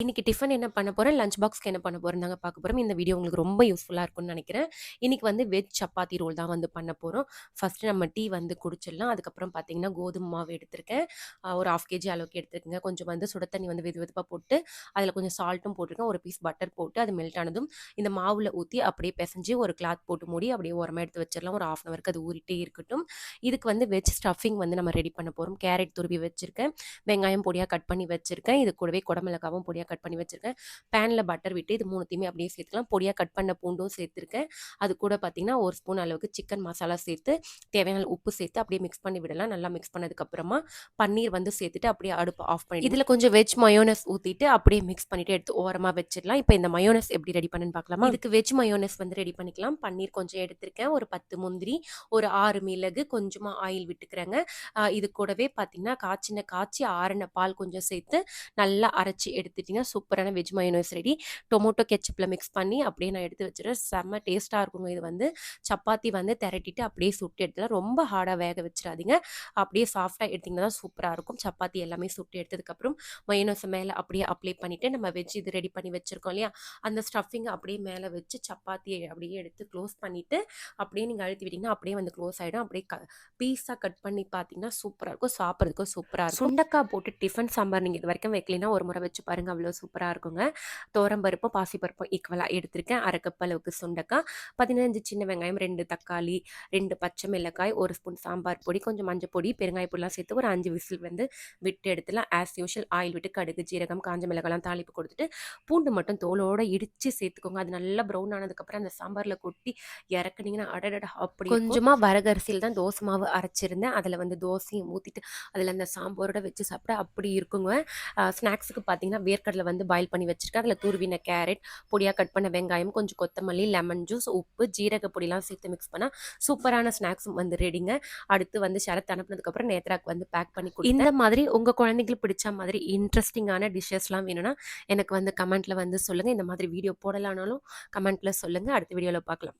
இன்றைக்கி டிஃபன் என்ன பண்ண போகிறேன் லஞ்ச் பாக்ஸ்க்கு என்ன பண்ண போகிறோம் நாங்கள் பார்க்க போகிறோம் இந்த வீடியோ உங்களுக்கு ரொம்ப யூஸ்ஃபுல்லாக இருக்கும்னு நினைக்கிறேன் இன்றைக்கி வந்து வெஜ் சப்பாத்தி ரோல் தான் வந்து பண்ண போகிறோம் ஃபஸ்ட்டு நம்ம டீ வந்து குடிச்சிடலாம். அதுக்கப்புறம் பார்த்தீங்கன்னா, கோதுமை மாவு எடுத்திருக்கேன். ஒரு 1/2 கேஜி அளவுக்கு எடுத்துருக்கங்க கொஞ்சம் வந்து சுட தண்ணி வந்து வெது வெதுப்பாக போட்டு, அதில் கொஞ்சம் சால்ட்டும் போட்டிருக்கேன். ஒரு பீஸ் பட்டர் போட்டு, அது மெல்ட் ஆனதும் இந்த மாவில் ஊற்றி அப்படியே பிசைஞ்சு ஒரு கிளாத் போட்டு மூடி அப்படியே உரமாக எடுத்து வச்சிடலாம். ஒரு 1/2 அன் அவருக்கு அது ஊறிட்டே இருக்கட்டும். இதுக்கு வந்து வெஜ் ஸ்டஃபிங் வந்து நம்ம ரெடி பண்ண போகிறோம் கேரட் துருவி வச்சிருக்கேன். வெங்காயம் பொடியாக கட் பண்ணி வச்சிருக்கேன். இது கூடவே குடமிளகாவும் பொடியாக கட் பண்ணி வச்சிருக்கேன். பேன்ல பட்டர் விட்டு இது 3த்தையுமே அப்படியே சேர்த்துக்கலாம். பொடியா கட் பண்ண பூண்டும் சேர்த்துருக்கேன். அது கூட பார்த்தீங்கன்னா, 1 ஸ்பூன் அளவுக்கு சிக்கன் மசாலா சேர்த்து, தேவையான உப்பு சேர்த்து அப்படியே மிக்ஸ் பண்ணி விடலாம். நல்லா மிக்ஸ் பண்ணதுக்கப்புறமா, பன்னீர் வந்து சேர்த்துட்டு அப்படியே அடுப்ப ஆஃப் பண்ணிட்டு, இதில கொஞ்சம் வெஜ் மயோனைஸ் ஊத்திட்டு அப்படியே மிக்ஸ் பண்ணிட்டு எடுத்து ஓரமா வச்சிடலாம். இப்ப இந்த மயோனைஸ் எப்படி ரெடி பண்ணேன்னு பார்க்கலாமா? இதுக்கு வெஜ் மயோனைஸ் வந்து ரெடி பண்ணிக்கலாம். பன்னீர் கொஞ்சம் எடுத்திருக்கேன். ஒரு 10 முந்திரி, ஒரு 6 மிளகு, கொஞ்சமா ஆயில் விட்டுக்கிறேங்க. இது கூடவே பார்த்தீங்கன்னா, காய்ச்சின காய்ச்சி ஆறுன பால் கொஞ்சம் சேர்த்து, நல்லா அரைச்சு எடுத்துட்டீங்கன்னா, சூப்பரான வெஜ் மயோனைஸ் ரெடி. டொமோட்டோ கெச்சப்பில் மிக்ஸ் பண்ணி அப்படியே நான் எடுத்து வச்சுடுறேன். செம்ம டேஸ்ட்டாக இருக்குங்க இது வந்து. சப்பாத்தி வந்து திரட்டிட்டு அப்படியே சுட்டு எடுத்துக்கலாம். ரொம்ப ஹார்டாக வேக வச்சிடாதீங்க அப்படியே சாஃப்டாக எடுத்திங்கன்னா தான் சூப்பராக இருக்கும். சப்பாத்தி எல்லாமே சுட்டு எடுத்ததுக்கப்புறம், மயோனைஸ மேலே அப்படியே அப்ளை பண்ணிவிட்டு நம்ம வெஜ் இது ரெடி பண்ணி வச்சுருக்கோம் இல்லையா? அந்த ஸ்டஃபிங்க அப்படியே மேலே வச்சு, சப்பாத்தியை அப்படியே எடுத்து க்ளோஸ் பண்ணிட்டு, அப்படியே நீங்கள் அழுத்தி விட்டிங்கன்னா அப்படியே வந்து க்ளோஸ் ஆகிடும் அப்படியே க பீஸாக கட் பண்ணி பார்த்தீங்கன்னா, சூப்பராக இருக்கும். சாப்பிட்றதுக்கும் சூப்பராக இருக்கும். சுண்டக்காய் போட்டு டிஃபன் சாம்பார் இது வரைக்கும் வைக்கலைன்னா, ஒரு முறை வச்சு பாருங்க. அவ்வளோ சூப்பரா இருக்குங்க. தோரம்பருப்பும் பாசிப்பருப்பும் ஈக்குவலா எடுத்திருக்கேன். 1/2 கப் அளவுக்கு சுண்டக்கா, 15 சின்ன வெங்காயம், ரெண்டு தக்காளி, ரெண்டு பச்சை மிளகாய், ஒரு ஸ்பூன் சாம்பார் பொடி, கொஞ்சம் மஞ்சள் பொடி, பெருங்காய பொடிலாம் சேர்த்து ஒரு அஞ்சு விசில் வந்து விட்டு எடுத்துலாம் ஆஸ் யூஷுவல் ஆயில் விட்டு கடுகு, ஜீரகம், காஞ்ச மிளகாய்லாம் தாளிப்பு கொடுத்துட்டு, பூண்டு மட்டும் தோலோட இடிச்சு சேர்த்துக்கோங்க. அது நல்லா ப்ரௌன் ஆனதுக்கப்புறம் அந்த சாம்பார்ல கொட்டி இறக்குனீங்கன்னா, அடடட அப்படி கொஞ்சமாக கொஞ்சமா தான் தோசை மாவு அரைச்சிருந்தேன். அதில் வந்து தோசையும் ஊத்திட்டு, அதில் அந்த சாம்பாரோட வச்சு சாப்பிட்டா அப்படி இருக்குங்க. ஸ்நாக்ஸுக்கு பார்த்தீங்கன்னா, வேர்க்கடலை வந்து பாயில் பண்ணி வச்சுருக்கேன் அதில் துருவின கேரட், பொடியாக கட் பண்ண வெங்காயம், கொஞ்சம் கொத்தமல்லி, லெமன் ஜூஸ், உப்பு, ஜீரக பொடிலாம் சேர்த்து மிக்ஸ் பண்ணால் சூப்பரான ஸ்நாக்ஸும் வந்து ரெடிங்க. அடுத்து வந்து ஷரத் அனுப்புனதுக்கப்புறம் நேத்ராக்கு வந்து பேக் பண்ணி கொடு இந்த மாதிரி உங்கள் குழந்தைங்களுக்கு பிடிச்ச மாதிரி இன்ட்ரெஸ்டிங்கான டிஷ்ஷஸ்லாம் வேணும்னா, எனக்கு வந்து கமெண்ட்டில் வந்து சொல்லுங்கள் இந்த மாதிரி வீடியோ போடலானாலும் கமெண்ட்டில் சொல்லுங்கள் அடுத்த வீடியோவில் பார்க்கலாம்.